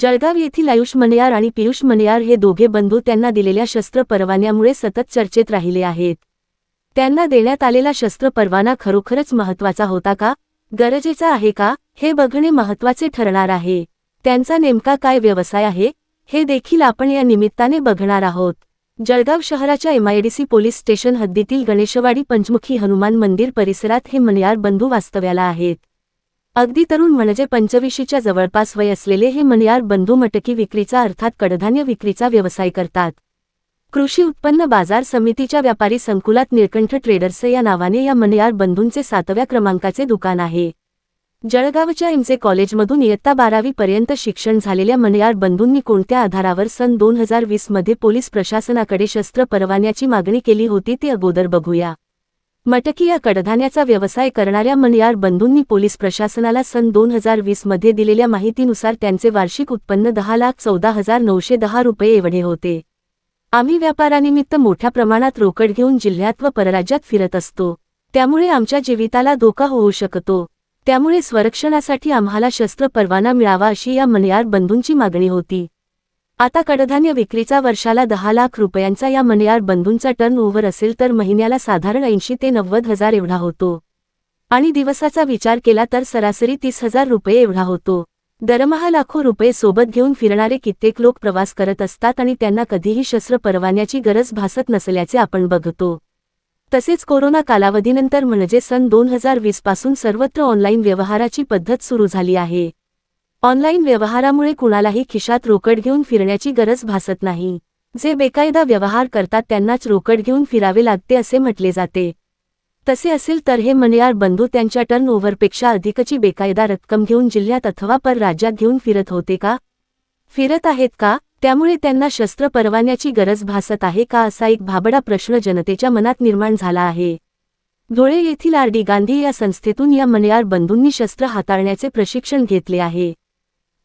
जळगाव येथील आयुष मनियार आणि पियुष मनियार हे दोघे बंधू त्यांना दिलेल्या शस्त्र परवान्यामुळे सतत चर्चेत राहिले आहेत. त्यांना देण्यात आलेला शस्त्र परवाना खरोखरच महत्त्वाचा होता का? गरजेचा आहे का? हे बघणे महत्त्वाचे ठरणार आहे. त्यांचा नेमका काय व्यवसाय आहे? हे देखील आपण या निमित्ताने बघणार आहोत. जळगाव शहराच्या एमआयडीसी पोलीस स्टेशन हद्दीतील गणेशवाडी पंचमुखी हनुमान मंदिर परिसरात हे मनयार बंधू वास्तव्याला आहेत. अगदी तरुण म्हणजे पंचवीशीच्या जवळपास वय असलेले हे मणियार बंधू मटकी विक्रीचा अर्थात कडधान्य विक्रीचा व्यवसाय करतात. कृषी उत्पन्न बाजार समितीच्या व्यापारी संकुलात निळकंठ ट्रेडर्स या नावाने या मणियार बंधूंचे सातव्या क्रमांकाचे दुकान आहे. जळगावच्या एमचे कॉलेजमधून इयत्ता बारावी पर्यंत शिक्षण झालेल्या मणियार बंधूंनी कोणत्या आधारावर सन दोन हजार वीसमध्ये पोलीस प्रशासनाकडे शस्त्र परवान्याची मागणी केली होती ते अगोदर बघूया. मटकी या कडधान्याचा व्यवसाय करणाऱ्या मनयार बंधूंनी पोलीस प्रशासनाला सन दोन हजार वीसमध्ये दिलेल्या माहितीनुसार त्यांचे वार्षिक उत्पन्न दहा लाख चौदा हजार नऊशे दहा रुपये एवढे होते. आम्ही व्यापारानिमित्त मोठ्या प्रमाणात रोकड घेऊन जिल्ह्यात व परराज्यात फिरत असतो. त्यामुळे आमच्या जीविताला धोका होऊ शकतो. त्यामुळे स्वरक्षणासाठी आम्हाला शस्त्र परवाना मिळावा अशी या मनयार बंधूंची मागणी होती. आता कडधान्य विक्रीचा वर्षाला दहा लाख रुपयांचा या मनयार बंधूंचा टर्न ओव्हर असेल तर महिन्याला साधारण ऐंशी ते नव्वद हजार एवढा होतो. आणि दिवसाचा विचार केला तर सरासरी तीस हजार रुपये एवढा होतो. दरमहा लाखो रुपये सोबत घेऊन फिरणारे कित्येक लोक प्रवास करत असतात आणि त्यांना कधीही शस्त्र परवान्याची गरज भासत नसल्याचे आपण बघतो. तसेच कोरोना कालावधीनंतर म्हणजे सन दोन हजार वीसपासून सर्वत्र ऑनलाईन व्यवहाराची पद्धत सुरू झाली आहे. ऑनलाईन व्यवहारामुळे कुणालाही खिशात रोकड घेऊन फिरण्याची गरज भासत नाही. जे बेकायदा व्यवहार करतात त्यांनाच रोकड घेऊन फिरावे लागते असे म्हटले जाते. तसे असेल तर हे मनियार बंधू त्यांच्या टर्न ओव्हरपेक्षा अधिकची बेकायदा रक्कम घेऊन जिल्ह्यात अथवा पर राज्यात घेऊन फिरत होते का? फिरत आहेत का? त्यामुळे त्यांना शस्त्र परवान्याची गरज भासत आहे का असा एक भाबडा प्रश्न जनतेच्या मनात निर्माण झाला आहे. धुळे येथील आर डी गांधी या संस्थेतून या मनियार बंधूंनी शस्त्र हाताळण्याचे प्रशिक्षण घेतले आहे.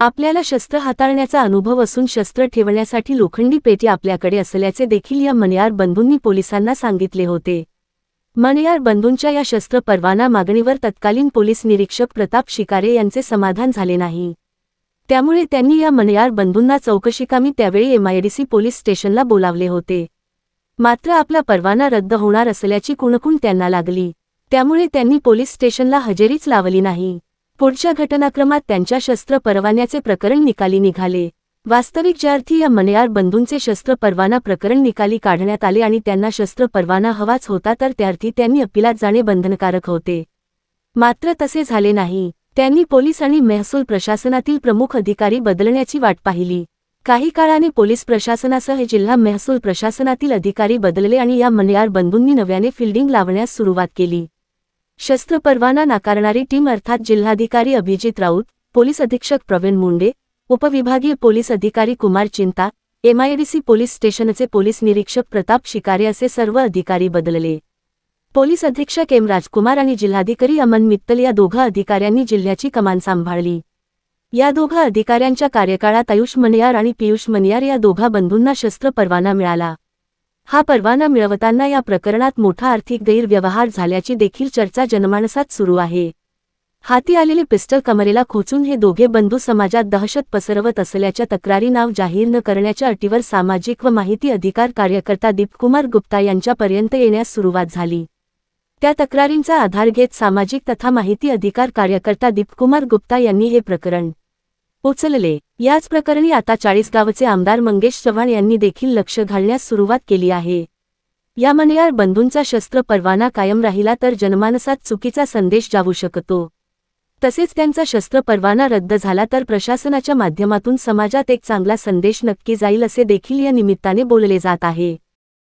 आपल्याला शस्त्र हाताळण्याचा अनुभव असून शस्त्र ठेवण्यासाठी लोखंडी पेटी आपल्याकडे असल्याचे देखील या मनियार बंधूंनी पोलिसांना सांगितले होते. मनियार बंधूंच्या या शस्त्र परवाना मागणीवर तत्कालीन पोलीस निरीक्षक प्रताप शिकारे यांचे समाधान झाले नाही. त्यामुळे त्यांनी या मनियार बंधूंना चौकशीकामी त्यावेळी एमआयडीसी पोलीस स्टेशनला बोलावले होते. मात्र आपला परवाना रद्द होणार असल्याची कुणकुण त्यांना लागली. त्यामुळे त्यांनी पोलीस स्टेशनला हजेरीच लावली नाही. पुढच्या घटनाक्रमात त्यांच्या शस्त्र परवान्याचे प्रकरण निकाली निघाले. वास्तविक ज्यार्थी या मनयार बंधूंचे शस्त्र परवाना प्रकरण निकाली काढण्यात आले आणि त्यांना शस्त्र परवाना हवाच होता तर त्यार्थी त्यांनी अपिलात जाणे बंधनकारक होते. मात्र तसे झाले नाही. त्यांनी पोलीस आणि महसूल प्रशासनातील प्रमुख अधिकारी बदलण्याची वाट पाहिली. काही काळाने पोलीस प्रशासनासह जिल्हा महसूल प्रशासनातील अधिकारी बदलले आणि या मनयार बंधूंनी नव्याने फिल्डिंग लावण्यास सुरुवात केली. शस्त्र परवाना नाकारणारी टीम अर्थात जिल्हाधिकारी अभिजित राऊत पोलीस अधीक्षक प्रवीण मुंडे उपविभागीय पोलीस अधिकारी कुमार चिंता एमआयडीसी पोलीस स्टेशनचे पोलीस निरीक्षक प्रताप शिकारे असे सर्व अधिकारी बदलले. पोलीस अधीक्षक एम राजकुमार आणि जिल्हाधिकारी अमन मित्तल या दोघा अधिकाऱ्यांनी जिल्ह्याची कमान सांभाळली. या दोघा अधिकाऱ्यांच्या कार्यकाळात आयुष मनियार आणि पियुष मनियार या दोघा बंधूंना शस्त्र परवाना मिळाला. हा परवाना मिळवताना या प्रकरणात मोठा आर्थिक गैरव्यवहार झाल्याची देखील चर्चा जनमानसात सुरू आहे. हाती आलेले पिस्टल कमरेला खोचून हे दोघे बंधू समाजात दहशत पसरवत असल्याच्या तक्रारी नाव जाहीर न करण्याच्या अटीवर सामाजिक व माहिती अधिकार कार्यकर्ता दीपकुमार गुप्ता यांच्यापर्यंत येण्यास सुरुवात झाली. त्या तक्रारींचा आधार घेत सामाजिक तथा माहिती अधिकार कार्यकर्ता दीपकुमार गुप्ता यांनी हे प्रकरण पोचलले. याच प्रकरणी आता चाळीसगावचे आमदार मंगेश चव्हाण यांनी देखील लक्ष घालण्यास सुरुवात केली आहे. या मनयार बंधूंचा शस्त्र परवाना कायम राहिला तर जनमानसात चुकीचा संदेश जाऊ शकतो. तसेच त्यांचा शस्त्र परवाना रद्द झाला तर प्रशासनाच्या माध्यमातून समाजात एक चांगला संदेश नक्की जाईल असे देखील या निमित्ताने बोलले जात आहे.